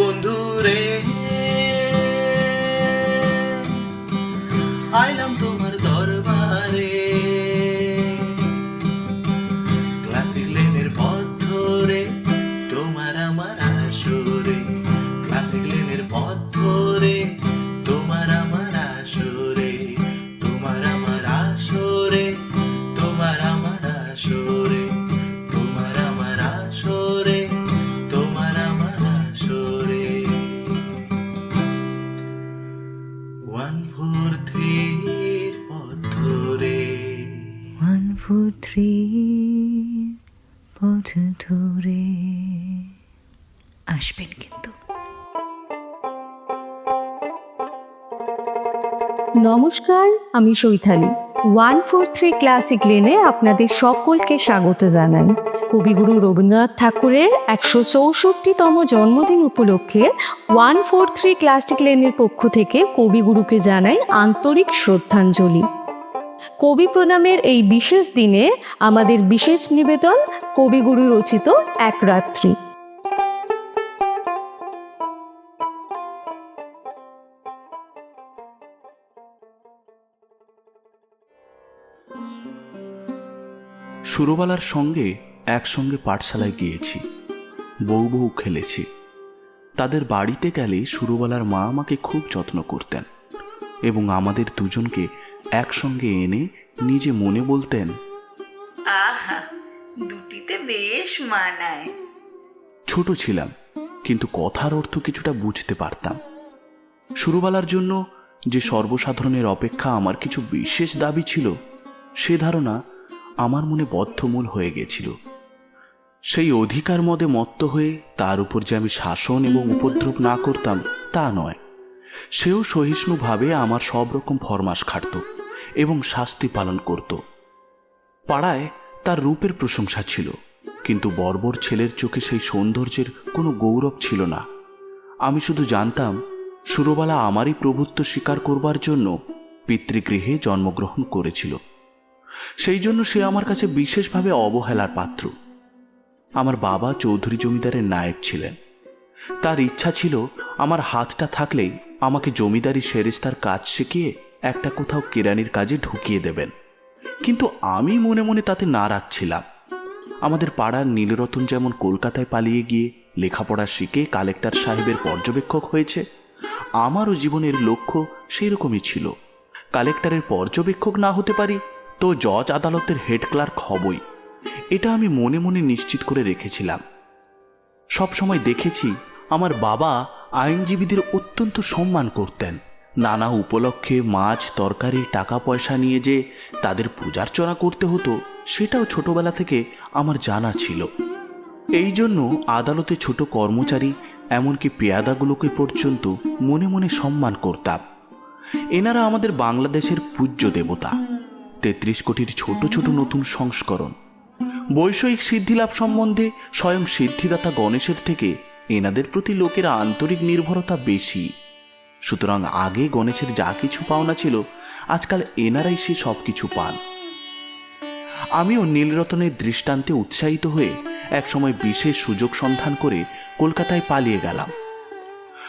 বন্ধু পথ ধরে। আসবেন কিন্তু। নমস্কার, আমি Chaitali one four three classic লেনে আপনাদের সকলকে স্বাগত জানাই। কবিগুরু রবীন্দ্রনাথ ঠাকুরের একশো চৌষট্টিতম জন্মদিন উপলক্ষে ওয়ান ফোর থ্রি ক্লাসিক লেনের পক্ষ থেকে কবিগুরুকে জানাই আন্তরিক শ্রদ্ধাঞ্জলি। কবি প্রণামের এই বিশেষ দিনে আমাদের বিশেষ নিবেদন কবিগুরু রচিত এক রাত্রি। সুরবালার সঙ্গে একসঙ্গে পাঠশালায় গিয়েছি। বউ বউ খেলেছি। তাদের বাড়িতে গেলে সুরবালার মা আমাকে খুব যত্ন করতেন এবং আমাদের দুজনকে একসঙ্গে এনে নিজে মনে বলতেন আহা দুটিতে বেশ মানায়। ছোট ছিলাম কিন্তু কথার অর্থ কিছুটা বুঝতে পারতাম। শুরুবেলার জন্য যে সর্বসাধারণের অপেক্ষা আমার কিছু বিশেষ দাবি ছিল সে ধারণা আমার মনে বদ্ধমূল হয়ে গেছিল। সেই অধিকার মদে মত্ত হয়ে তার উপর যে আমি শাসন এবং উপদ্রব না করতাম তা নয়। সেও সহিষ্ণুভাবে আমার সব রকম ফরমাস খাটত। এবং শাস্তি পালন করত। পাড়ায় তার রূপের প্রশংসা ছিল, কিন্তু বর্বর ছেলের চোখে সেই সৌন্দর্যের কোনো গৌরব ছিল না। আমি শুধু জানতাম, সুরবালা আমারই প্রভুত্ব স্বীকার করবার জন্য পিতৃগৃহে জন্মগ্রহণ করেছিল। সেই জন্য সে আমার কাছে বিশেষভাবে অবহেলার পাত্র। আমার বাবা চৌধুরী জমিদারের নায়েব ছিলেন। তার ইচ্ছা ছিল, আমার হাতটা থাকলেই আমাকে জমিদারি সেরেস্তার কাজ শিখিয়ে একটা কোথাও কেরানির কাজে ঢুকিয়ে দেবেন। কিন্তু আমি মনে মনে তাতে নারাজ ছিলাম আমাদের পাড়ার নীলরতন যেমন কলকাতায় পালিয়ে গিয়ে লেখাপড়া শিখে কালেক্টর সাহেবের পর্যবেক্ষক হয়েছে, আমারও জীবনের লক্ষ্য সেই রকমই ছিল। কালেক্টরের পর্যবেক্ষক না হতে পারি তো জজ আদালতের হেড ক্লার্ক হবই। এটা আমি মনে মনে নিশ্চিত করে রেখেছিলাম। সবসময় দেখেছি আমার বাবা আইনজীবীদের অত্যন্ত সম্মান করতেন। নানা উপলক্ষে মাছ, তরকারি টাকা পয়সা নিয়ে যে তাদের পূজার্চনা করতে হতো, সেটাও ছোটবেলা থেকে আমার জানা ছিল। এই জন্য আদালতে ছোট কর্মচারী, এমনকি পেয়াদাগুলোকে পর্যন্ত মনে মনে সম্মান করতাম। এনারা আমাদের বাংলাদেশের পূজ্য দেবতা। তেত্রিশ কোটির ছোট ছোট নতুন সংস্করণ। বৈষয়িক সিদ্ধিলাভ সম্বন্ধে স্বয়ং সিদ্ধিদাতা গণেশের থেকে এনাদের প্রতি লোকের আন্তরিক নির্ভরতা বেশি। সুতরাং আগে গণেশের যা কিছু পাওনা ছিল, আজকাল এনারাই সে সব কিছু পান। আমিও নীলরতনের দৃষ্টান্তে উৎসাহিত হয়ে একসময় বিশেষ সুযোগ সন্ধান করে কলকাতায় পালিয়ে গেলাম।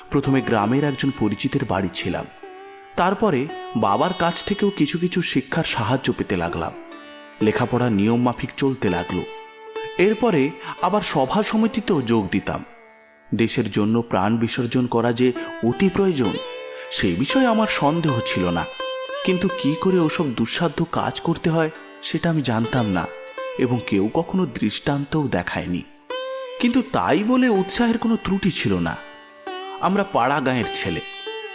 প্রথমে গ্রামের একজন পরিচিতের বাড়ি ছিলাম। তারপরে বাবার কাছ থেকেও কিছু কিছু শিক্ষার সাহায্য পেতে লাগলাম। লেখাপড়া নিয়ম মাফিক চলতে লাগল। এরপরে আবার সভা সমিতিতেও যোগ দিতাম। দেশের জন্য প্রাণ বিসর্জন করা যে অতি প্রয়োজন সেই বিষয়ে আমার সন্দেহ ছিল না। কিন্তু কি করে ওসব দুঃসাধ্য কাজ করতে হয়, সেটা আমি জানতাম না এবং কেউ কখনো দৃষ্টান্তও দেখায়নি। কিন্তু তাই বলে উৎসাহের কোনো ত্রুটি ছিল না। আমরা পাড়া গাঁয়ের ছেলে,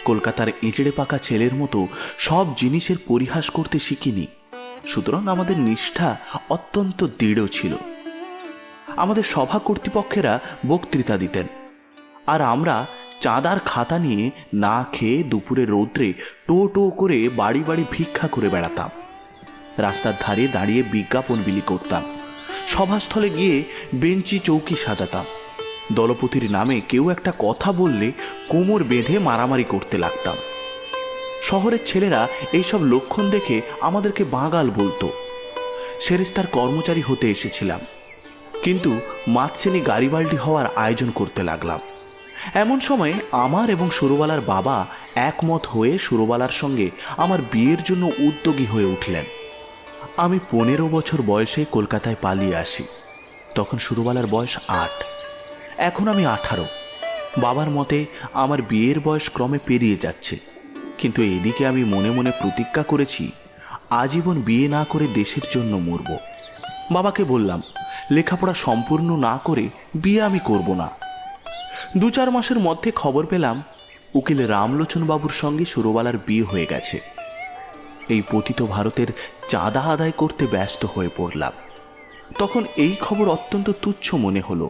কলকাতার এঁচড়ে পাকা ছেলের মতো সব জিনিসের পরিহাস করতে শিখিনি। সুতরাং আমাদের নিষ্ঠা অত্যন্ত দৃঢ় ছিল। আমাদের সভা কর্তৃপক্ষেরা বক্তৃতা দিতেন। আর আমরা চাঁদার খাতা নিয়ে না খেয়ে দুপুরে রৌদ্রে টো টো করে বাড়ি বাড়ি ভিক্ষা করে বেড়াতাম। রাস্তার ধারে দাঁড়িয়ে বিজ্ঞাপন বিলি করতাম। সভাস্থলে গিয়ে বেঞ্চি চৌকি সাজাতাম। দলপতির নামে কেউ একটা কথা বললে কোমর বেঁধে মারামারি করতে লাগতাম। শহরের ছেলেরা এইসব লক্ষণ দেখে আমাদেরকে বাঙাল বলতো। সেরেস্তার কর্মচারী হতে এসেছিলাম। কিন্তু মাতসেনি গাড়িবাল্টি হওয়ার আয়োজন করতে লাগলাম। এমন সময় আমার এবং সুরবালার বাবা একমত হয়ে সুরবালার সঙ্গে আমার বিয়ের জন্য উদ্যোগী হয়ে উঠলেন। আমি পনেরো বছর বয়সে কলকাতায় পালিয়ে আসি। তখন সুরবালার বয়স আট। এখন আমি আঠারো। বাবার মতে আমার বিয়ের বয়স ক্রমে পেরিয়ে যাচ্ছে। কিন্তু এদিকে আমি মনে মনে প্রতিজ্ঞা করেছি, আজীবন বিয়ে না করে দেশের জন্য মরব। বাবাকে বললাম, লেখাপড়া সম্পূর্ণ না করে বিয়ে আমি করব না। দু চার মাসের মধ্যে খবর পেলাম, উকিল রামলোচন বাবুর সঙ্গে সুরবালার বিয়ে হয়ে গেছে। এই পতিত ভারতের চাঁদা আদায় করতে ব্যস্ত হয়ে পড়লাম। তখন এই খবর অত্যন্ত তুচ্ছ মনে হলো।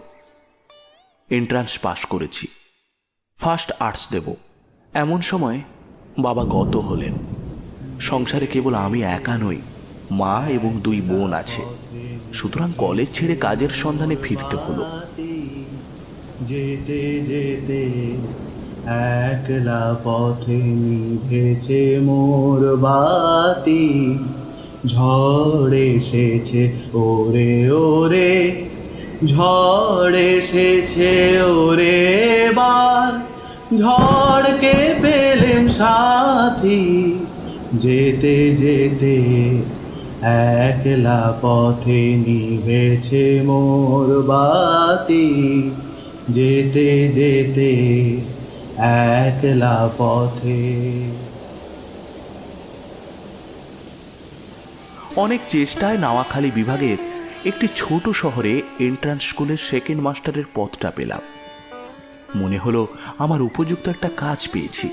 এন্ট্রান্স পাশ করেছি। ফার্স্ট আর্টস দেব। এমন সময় বাবা গত হলেন। সংসারে কেবল আমি একা নই, মা এবং দুই বোন আছে। সুতরাং কলেজ ছেড়ে কাজের সন্ধানে ফিরতে হলো। যেতে যেতে একলা পথে নিভেছে মোর বাতি। ঝড় এসেছে, ওরে ওরে, ঝড় এসেছে, ওরে বার। ঝড়কে পেলেম সাথী। যেতে যেতে একলা পথে নিভেছে মোর বাতি। যেতে যেতে একলা পথে। অনেক চেষ্টায় নাওয়াখালী বিভাগের একটি ছোট শহরে এন্ট্রান্স স্কুলের সেকেন্ড মাস্টারের পদটা পেলাম। মনে হলো আমার উপযুক্ত একটা কাজ পেয়েছি।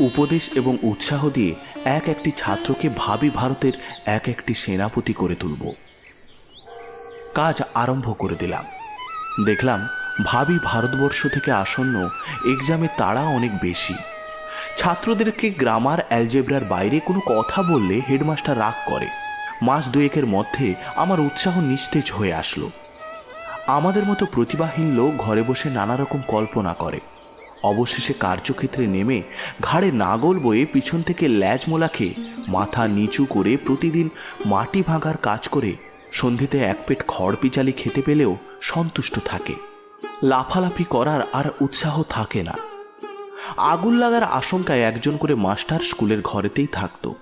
উপদেশ এবং উৎসাহ দিয়ে এক একটি ছাত্রকে ভাবি ভারতের এক একটি সেনাপতি করে তুলব। কাজ আরম্ভ করে দিলাম। দেখলাম ভাবি ভারতবর্ষ থেকে আসন্ন এক্সামে তারা অনেক বেশি। ছাত্রদেরকে গ্রামার অ্যালজেব্রার বাইরে কোনো কথা বললে হেডমাস্টার রাগ করে। মাস দুয়েকের মধ্যে আমার উৎসাহ নিস্তেজ হয়ে আসলো। আমাদের মতো প্রতিভাহীন লোক ঘরে বসে নানা রকম কল্পনা করে। অবশেষে কার্যক্ষেত্রে নেমে ঘাড়ে নাগল বয়ে পিছন থেকে ল্যাজ মোলা খেয়ে মাথা নিচু করে প্রতিদিন মাটি ভাঙার কাজ করে সন্ধ্যেতে এক পেট খড় পিচালি খেতে পেলেও সন্তুষ্ট থাকে। লাফালাফি করার আর উৎসাহ থাকে না। আগুন লাগার আশঙ্কায় একজন করে মাস্টার স্কুলের ঘরেতেই থাকত।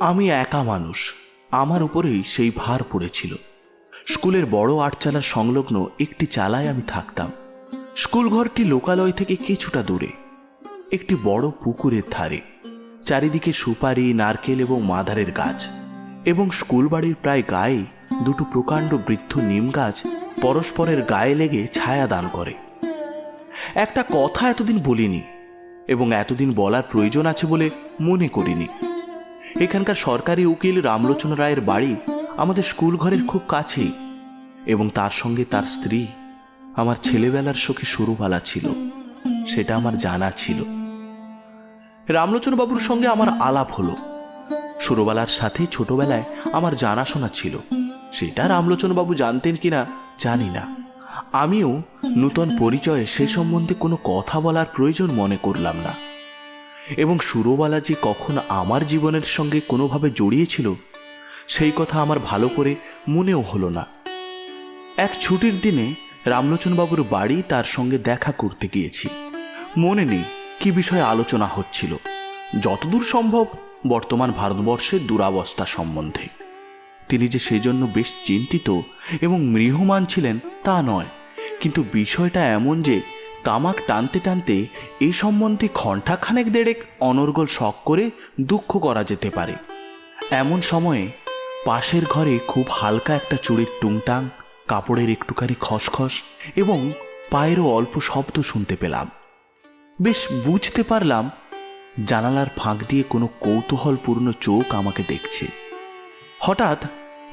আমি একা মানুষ, আমার উপরেই সেই ভার পড়েছিল। স্কুলের বড় আটচালার সংলগ্ন একটি চালায় আমি থাকতাম। স্কুল ঘরটি লোকালয় থেকে কিছুটা দূরে, একটি বড় পুকুরের ধারে, চারিদিকে সুপারি, নারকেল এবং মাদারের গাছ এবং স্কুল বাড়ির প্রায় গায়ে দুটো প্রকাণ্ড বৃদ্ধ নিম গাছ পরস্পরের গায়ে লেগে ছায়া দান করে। একটা কথা এতদিন বলিনি এবং এতদিন বলার প্রয়োজন আছে বলে মনে করিনি। এখানকার সরকারি উকিল রামলোচন রায়ের বাড়ি আমাদের স্কুল ঘরের খুব কাছেই এবং তার সঙ্গে তার স্ত্রী, আমার ছেলেবেলার সখী সুরবালা ছিল, সেটা আমার জানা ছিল। রামলোচন বাবুর সঙ্গে আমার আলাপ হলো। সুরবালার সাথে ছোটবেলায় আমার জানাশোনা ছিল। সেটা রামলোচন বাবু জানতেন কিনা জানি না। আমিও নূতন পরিচয়ে সে সম্বন্ধে কোনো কথা বলার প্রয়োজন মনে করলাম না। এবং সুরবালা যে কখন আমার জীবনের সঙ্গে কোনোভাবে জড়িয়েছিল, সেই কথা আমার ভালো করে মনেও হলো না। এক ছুটির দিনে রামলোচনবাবুর বাড়ি তার সঙ্গে দেখা করতে গিয়েছি। মনে নেই কি বিষয়ে আলোচনা হচ্ছিল। যতদূর সম্ভব বর্তমান ভারতবর্ষের দুরাবস্থা সম্বন্ধে। তিনি যে সেজন্য বেশ চিন্তিত এবং মৃহমান ছিলেন তা নয়। কিন্তু বিষয়টা এমন যে তামাক টানতে টানতে এই সম্বন্ধে ঘণ্টাখানেক দেড়েক অনর্গল শখ করে দুঃখ করা যেতে পারে। এমন সময়ে পাশের ঘরে খুব হালকা একটা চুড়ির টুংটাং, কাপড়ের একটুখানি খসখস এবং পায়েরও অল্প শব্দ শুনতে পেলাম। বেশ বুঝতে পারলাম জানালার ফাঁক দিয়ে কোনো কৌতূহলপূর্ণ চোখ আমাকে দেখছে। হঠাৎ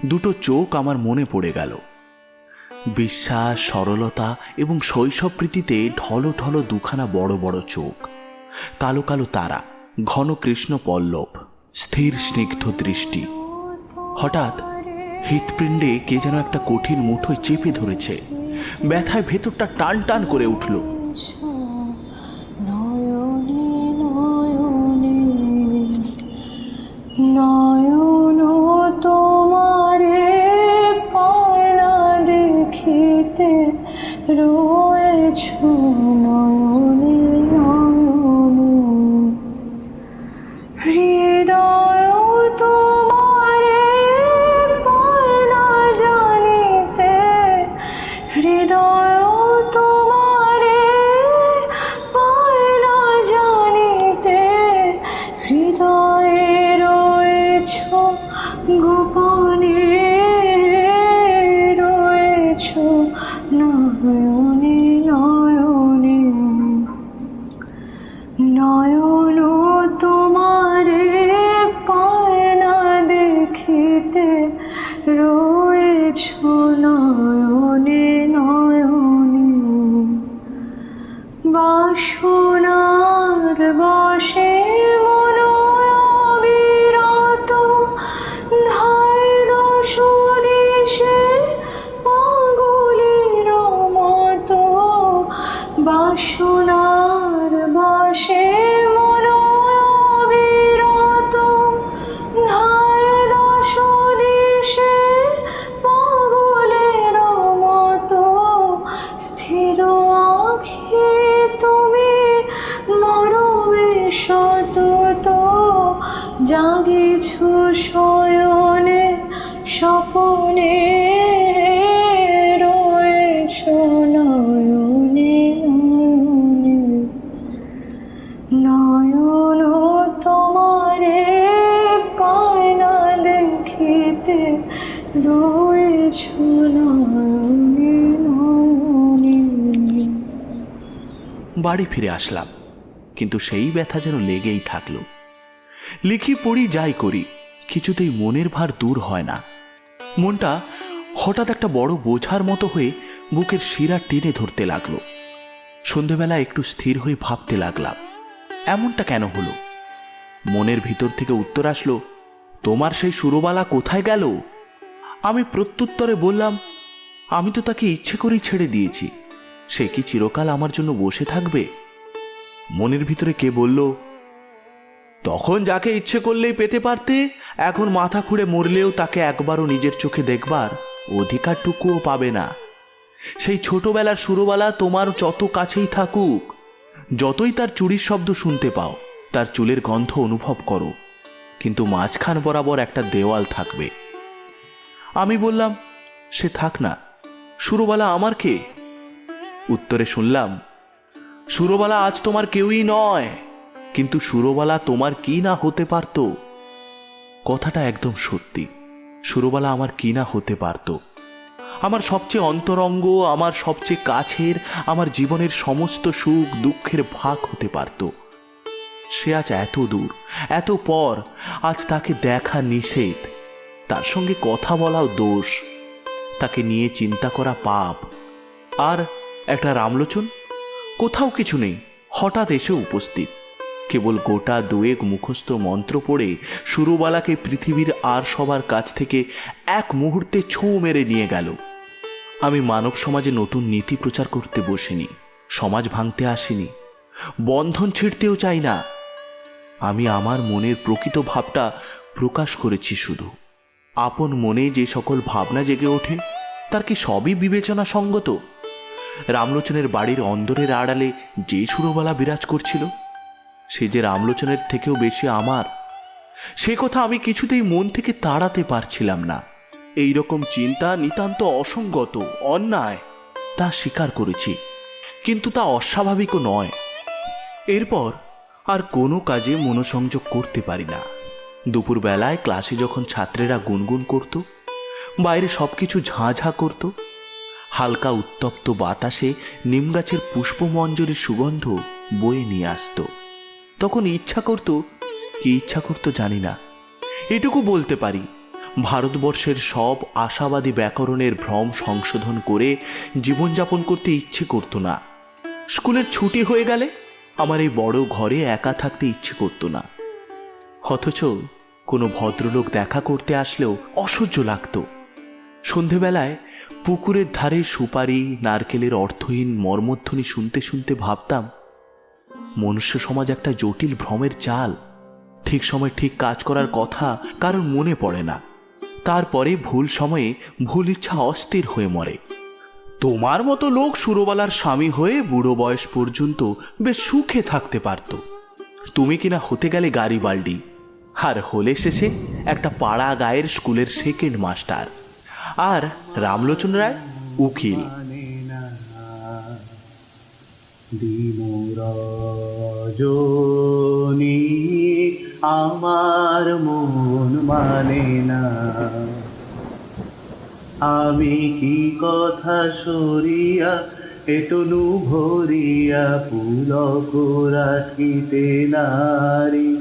দুটো চোখ আমার মনে পড়ে গেল। বিশ্বাস, সরলতা এবং শৈশব প্রীতিতে ঢলো ঢলো দুখানা বড় বড় চোখ। কালো কালো তারা, ঘন কৃষ্ণ পল্লব, স্থির স্নিগ্ধ দৃষ্টি। হঠাৎ হৃৎপিণ্ডে কে যেন একটা কঠিন মুঠোয় চেপে ধরেছে। ব্যথায় ভেতরটা টান টান করে উঠল। No. সতত জাগেছ শয়নে, স্বপনে রয়েছ নয়নে। নয়নে তোমারে পায় না দেখিতে, রয়েছ নয়নে নয়নে। বাড়ি ফিরে আসলাম। কিন্তু সেই ব্যথা যেন লেগেই থাকল। লিখি পড়ি, যাই করি, কিছুতেই মনের ভার দূর হয় না। মনটা হঠাৎ একটা বড় বোঝার মতো হয়ে বুকের শিরা টেনে ধরতে লাগল। সন্ধেবেলা একটু স্থির হয়ে ভাবতে লাগলাম, এমনটা কেন হলো? মনের ভিতর থেকে উত্তর আসলো, তোমার সেই সুরবালা কোথায় গেল? আমি প্রত্যুত্তরে বললাম, আমি তো তাকে ইচ্ছে করেই ছেড়ে দিয়েছি। সে কি চিরকাল আমার জন্য বসে থাকবে? মনের ভিতরে কে বলল, তখন যাকে ইচ্ছে করলেই পেতে পারতে, এখন মাথা খুঁড়ে মরলেও তাকে একবারও নিজের চোখে দেখবার অধিকারটুকুও পাবে না। সেই ছোটবেলার সুরবালা তোমার যত কাছেই থাকুক, যতই তার চুরির শব্দ শুনতে পাও, তার চুলের গন্ধ অনুভব করো। কিন্তু মাঝখান বরাবর একটা দেওয়াল থাকবে। আমি বললাম, সে থাক না। সুরবালা আমার কে? উত্তরে শুনলাম সুরবালা আজ তোমার কেউই নয়। কিন্তু সুরবালা তোমার কি না হতে পারত? কথাটা একদম সত্যি। সুরবালা আমার কি না হতে পারত? আমার সবচেয়ে অন্তরঙ্গ, আমার সবচেয়ে কাছের, আমার জীবনের সমস্ত সুখ, দুঃখের ভাগ হতে পারত। সে আজ এত দূর, এত পর, আজ তাকে দেখা নিষেধ। তার সঙ্গে কথা বলাও দোষ। তাকে নিয়ে চিন্তা করা পাপ। আর একটা রামলোচন? কোথাও কিছু নেই। হঠাৎ এসে উপস্থিত। কেবল গোটা দুয়েক মুখস্থ মন্ত্র পড়ে সুরবালাকে পৃথিবীর আর সবার কাছ থেকে এক মুহূর্তে ছৌ মেরে নিয়ে গেল। আমি মানব সমাজে নতুন নীতি প্রচার করতে বসিনি। সমাজ ভাঙতে আসিনি। বন্ধন ছিঁড়তেও চাই না। আমি আমার মনের প্রকৃত ভাবটা প্রকাশ করেছি শুধু। আপন মনে যে সকল ভাবনা জেগে ওঠে, তার কি সবই বিবেচনা সঙ্গত রামলোচনের বাড়ির অন্দরের আড়ালে যে সুরবালা বিরাজ করছিল, সে যে রামলোচনের থেকেও বেশি আমার, সে কথা আমি কিছুতেই মন থেকে তাড়াতে পারছিলাম না। এই রকম চিন্তা নিতান্ত অসঙ্গত, অন্যায়, তা স্বীকার করেছি, কিন্তু তা অস্বাভাবিকও নয়। এরপর আর কোনো কাজে মনোসংযোগ করতে পারি না। দুপুরবেলায় ক্লাসে যখন ছাত্রেরা গুনগুন করত, বাইরে সবকিছু ঝাঁ ঝাঁ করত হালকা উত্তপ্ত বাতাসে নিমগাছের পুষ্পমঞ্জরির সুগন্ধ বয়ে নিয়ে আসতো। তখন ইচ্ছা করত, কি ইচ্ছা করত জানি না। এটুকু বলতে পারি, ভারতবর্ষের সব আশাবাদী ব্যাকরণের ভ্রম সংশোধন করে জীবনযাপন করতে ইচ্ছে করত না। স্কুলের ছুটি হয়ে গেলে আমার এই বড় ঘরে একা থাকতে ইচ্ছে করত না। অথচ কোনো ভদ্রলোক দেখা করতে আসলেও অসহ্য লাগতো। সন্ধেবেলায় পুকুরের ধারে সুপারি, নারকেলের অর্থহীন মর্মধ্বনি শুনতে শুনতে ভাবতাম, মনুষ্য সমাজ একটা জটিল ভ্রমের চাল। ঠিক সময় ঠিক কাজ করার কথা কারণ মনে পড়ে না। তারপরে ভুল সময়ে ভুল ইচ্ছা অস্থির হয়ে মরে। তোমার মতো লোক সুরবালার স্বামী হয়ে বুড়ো বয়স পর্যন্ত বেশ সুখে থাকতে পারত। তুমি কিনা হতে গেলে গাড়ি বাল্ডি আর হলে শেষে একটা পাড়া গায়ের স্কুলের সেকেন্ড মাস্টার আর রামলোচন রায় উকিল। আমার মন মানে না। আমি কি কথা সরিয়া এতনু ভরিয়া পুলক রাখিতে নারী?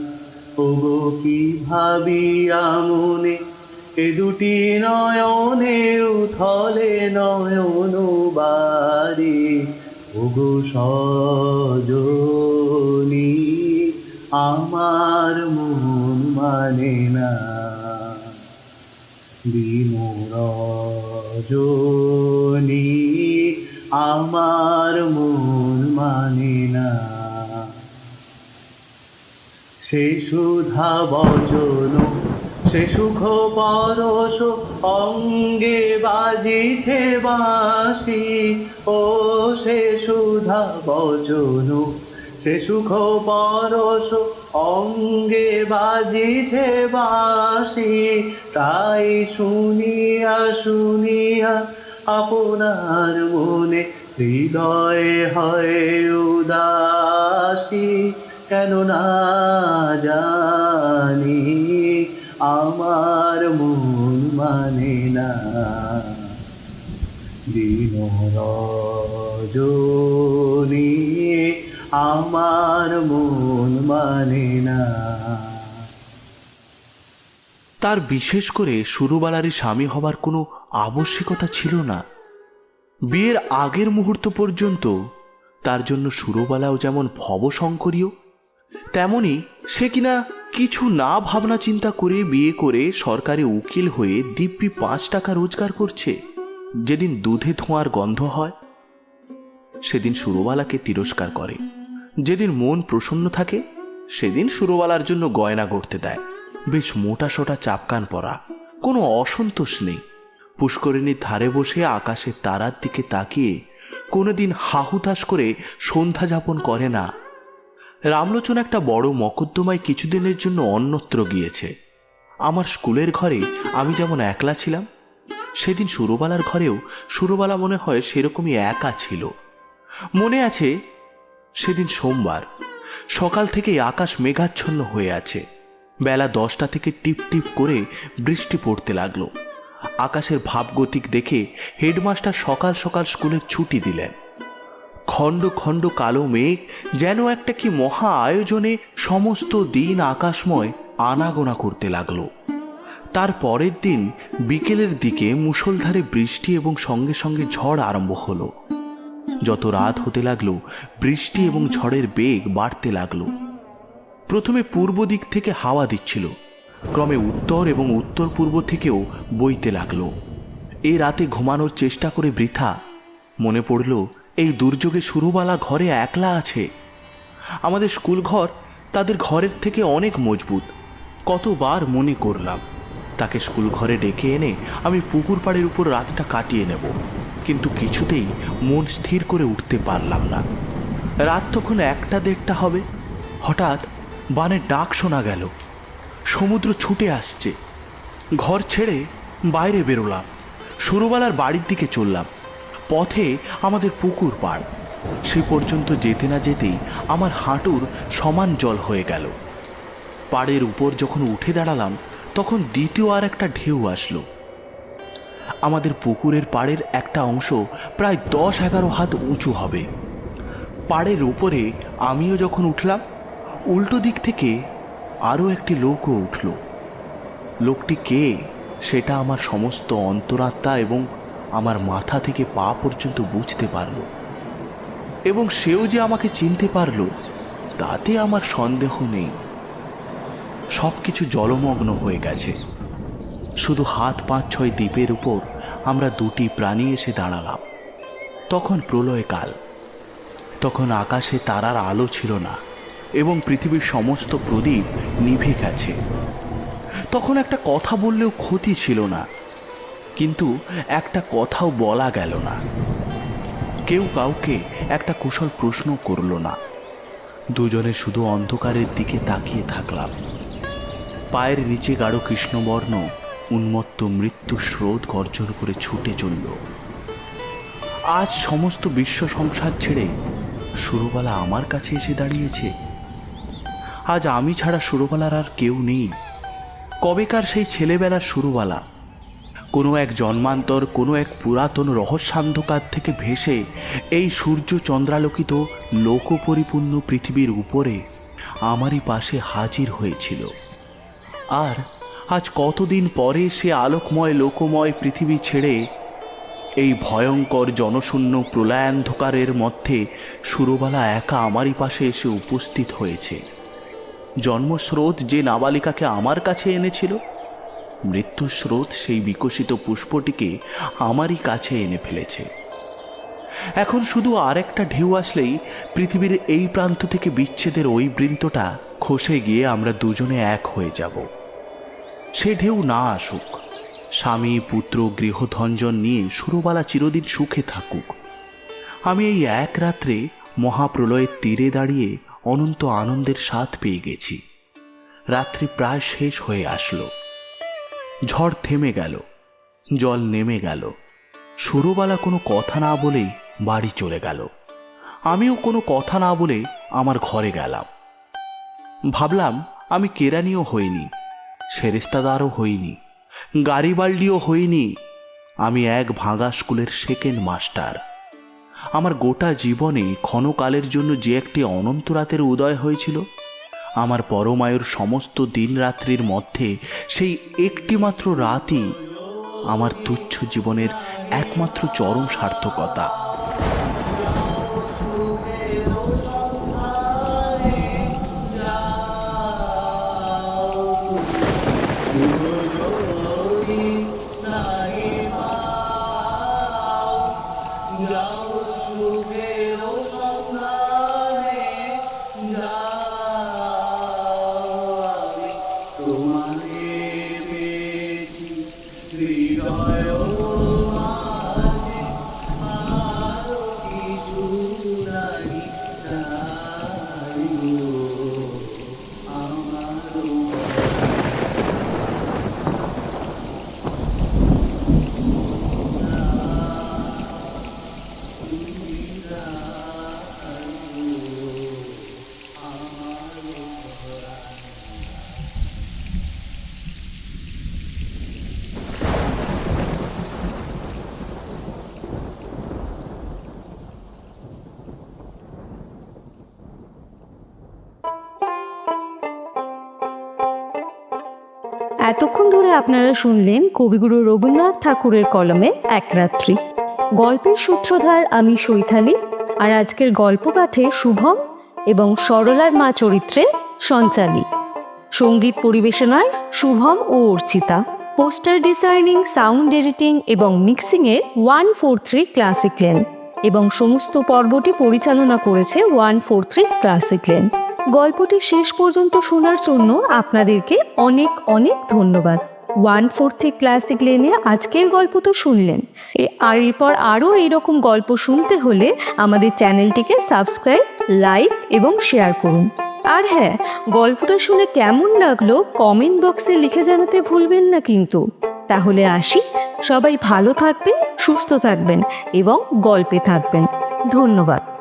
ওগো কি ভাবিয়া মনে এ দুটি নয়নে উথলে নয়ন বাড়ি ওগো সজনী, আমার মন মানে না। বিমরজনী, আমার মন মানে না। সে সুধা বচন সে সুখ পরশ অঙ্গে বাজিছে বাঁশি। ও সে সুধা বচন, সে সুখ পরশ অঙ্গে বাজিছে বাঁশি। তাই শুনিয়া শুনিয়া আপনার মনে হৃদয় হয় উদাসী কেন না জানি আমার মন মানে না। দিন রজনী আমার মন মানে না। তার বিশেষ করে সুরবালারই স্বামী হবার কোনো আবশ্যিকতা ছিল না। বিয়ের আগের মুহূর্ত পর্যন্ত তার জন্য সুরবালাও যেমন ভবশঙ্করীয় তেমনি সে কিনা কিছু না ভাবনা চিন্তা করে বিয়ে করে সরকারি উকিল হয়ে দিব্যি পাঁচ টাকা রোজগার করছে। যেদিন দুধে ধোঁয়ার গন্ধ হয়, সেদিন সুরবালাকে তিরস্কার করে। যেদিন মন প্রসন্ন থাকে, সেদিন সুরবালার জন্য গয়না গড়তে দেয়। বেশ মোটা সোটা চাপকান পরা, কোনো অসন্তোষ নেই। পুষ্করিণীর ধারে বসে আকাশের তারার দিকে তাকিয়ে কোনোদিন হাহুতাস করে সন্ধ্যা যাপন করে না। রামলোচন একটা বড় মকদ্দমায় কিছুদিনের জন্য অন্যত্র গিয়েছে। আমার স্কুলের ঘরে আমি যেমন একলা ছিলাম, সেদিন সুরবালার ঘরেও সুরবালা মনে হয় সেরকমই একা ছিল। মনে আছে সেদিন সোমবার, সকাল থেকেই আকাশ মেঘাচ্ছন্ন হয়ে আছে। বেলা দশটা থেকে টিপ টিপ করে বৃষ্টি পড়তে লাগল। আকাশের ভাবগতিক দেখে হেডমাস্টার সকাল সকাল স্কুলের ছুটি দিলেন। খণ্ড খণ্ড কালো মেঘ যেন একটা কি মহা আয়োজনে সমস্ত দিন আকাশময় আনাগোনা করতে লাগল। তার পরের দিন বিকেলের দিকে মুষলধারে বৃষ্টি এবং সঙ্গে সঙ্গে ঝড় আরম্ভ হলো। যত রাত হতে লাগল, বৃষ্টি এবং ঝড়ের বেগ বাড়তে লাগল। প্রথমে পূর্ব দিক থেকে হাওয়া দিচ্ছিল। ক্রমে উত্তর এবং উত্তর পূর্ব থেকেও বইতে লাগল। এই রাতে ঘুমানোর চেষ্টা করে বৃথা। মনে পড়ল এই দুর্যোগে সুরবালা ঘরে একলা আছে। আমাদের স্কুল ঘর তাদের ঘরের থেকে অনেক মজবুত। কতবার মনে করলাম, তাকে স্কুল ঘরে ডেকে এনে আমি পুকুর পাড়ের উপর রাতটা কাটিয়ে নেব। কিন্তু কিছুতেই মন স্থির করে উঠতে পারলাম না। রাত তখন একটা দেড়টা হবে। হঠাৎ বানের ডাক শোনা গেল। সমুদ্র ছুটে আসছে। ঘর ছেড়ে বাইরে বেরোলাম। সুরবালার বাড়ির দিকে চললাম। পথে আমাদের পুকুর পাড় সে পর্যন্ত যেতে না যেতেই আমার হাঁটুর সমান জল হয়ে গেল। পাড়ের উপর যখন উঠে দাঁড়ালাম, তখন দ্বিতীয় আর একটা ঢেউ আসলো। আমাদের পুকুরের পাড়ের একটা অংশ প্রায় দশ এগারো হাত উঁচু হবে। পাড়ের উপরে আমিও যখন উঠলাম, উল্টো দিক থেকে আরও একটি লোকও উঠল। লোকটি কে, সেটা আমার সমস্ত অন্তরাত্মা এবং আমার মাথা থেকে পা পর্যন্ত বুঝতে পারল এবং সেও যে আমাকে চিনতে পারল, তাতে আমার সন্দেহ নেই। সব কিছু জলমগ্ন হয়ে গেছে। শুধু হাত পাঁচ ছয় দ্বীপের উপর আমরা দুটি প্রাণী এসে দাঁড়ালাম। তখন প্রলয়কাল তখন আকাশে তারার আলো ছিল না এবং পৃথিবীর সমস্ত প্রদীপ নিভে গেছে। তখন একটা কথা বললেও ক্ষতি ছিল না। কিন্তু একটা কথাও বলা গেল না। কেউ কাউকে একটা কুশল প্রশ্ন করল না। দুজনে শুধু অন্ধকারের দিকে তাকিয়ে থাকলাম। পায়ের নিচে গাঢ় কৃষ্ণবর্ণ উন্মত্ত মৃত্যু স্রোত গর্জন করে ছুটে চলল। আজ সমস্ত বিশ্ব সংসার ছেড়ে সুরবালা আমার কাছে এসে দাঁড়িয়েছে। আজ আমি ছাড়া সুরবালার আর কেউ নেই। কবেকার সেই ছেলেবেলার সুরবালা কোনো এক জন্মান্তর, কোনো এক পুরাতন রহস্যান্ধকার থেকে ভেসে এই সূর্য চন্দ্রালোকিত, লোকপরিপূর্ণ পৃথিবীর উপরে আমারই পাশে হাজির হয়েছিল। আর আজ কতদিন পরে সে আলোকময়, লোকময় পৃথিবী ছেড়ে এই ভয়ঙ্কর জনশূন্য প্রলয়ান্ধকারের মধ্যে সুরবালা একা আমারই পাশে এসে উপস্থিত হয়েছে। জন্মস্রোত যে নাবালিকাকে আমার কাছে এনেছিল মৃত্যুস্রোত সেই বিকশিত পুষ্পটিকে আমারই কাছে এনে ফেলেছে। এখন শুধু আরেকটা ঢেউ আসলেই পৃথিবীর এই প্রান্ত থেকে বিচ্ছেদের ওই বৃন্তটা খসে গিয়ে আমরা দুজনে এক হয়ে যাব। সে ঢেউ না আসুক। স্বামী, পুত্র গৃহধঞ্জন নিয়ে সুরবালা চিরদিন সুখে থাকুক। আমি এই এক রাত্রে মহাপ্রলয়ের তীরে দাঁড়িয়ে অনন্ত আনন্দের স্বাদ পেয়ে গেছি। রাত্রি প্রায় শেষ হয়ে আসলো। ঝড় থেমে গেল, জল নেমে গেল। সুরবালা কোনো কথা না বলেই বাড়ি চলে গেল। আমিও কোনো কথা না বলে আমার ঘরে গেলাম। ভাবলাম আমি কেরানিও হইনি, সেরেস্তাদারও হইনি গাড়িবাল্ডিও হইনি। আমি এক ভাঙা স্কুলের সেকেন্ড মাস্টার আমার গোটা জীবনে ক্ষণকালের জন্য যে একটি অনন্ত রাতের উদয় হয়েছিল আমার পরমায়ুর সমস্ত দিন রাত্রির মধ্যে সেই একটিমাত্র রাতই আমার তুচ্ছ জীবনের একমাত্র চরম সার্থকতা। এতক্ষণ ধরে আপনারা শুনলেন কবিগুরু রবীন্দ্রনাথ ঠাকুরের কলমে এক রাত্রি। গল্পের সূত্রধার আমি সৈথালি, আর আজকের গল্প পাঠে শুভম এবং সরলার মা চরিত্রে সঞ্চালী। সংগীত পরিবেশনায় শুভম ও Archita. Poster designing, sound editing এবং মিক্সিংয়ে one four three classic lane এবং সমস্ত পর্বটি পরিচালনা করেছে one four three classic lane. গল্পটি শেষ পর্যন্ত শোনার জন্য আপনাদেরকে অনেক অনেক ধন্যবাদ। ওয়ান ফোর থ্রি ক্লাসিক লেনে আজকের গল্প তো শুনলেন। আর এরপর আরও এইরকম গল্প শুনতে হলে আমাদের চ্যানেলটিকে সাবস্ক্রাইব, লাইক এবং শেয়ার করুন। আর হ্যাঁ গল্পটা শুনে কেমন লাগল কমেন্ট বক্সে লিখে জানাতে ভুলবেন না কিন্তু। তাহলে আসি, সবাই ভালো থাকবেন, সুস্থ থাকবেন এবং গল্পে থাকবেন। ধন্যবাদ।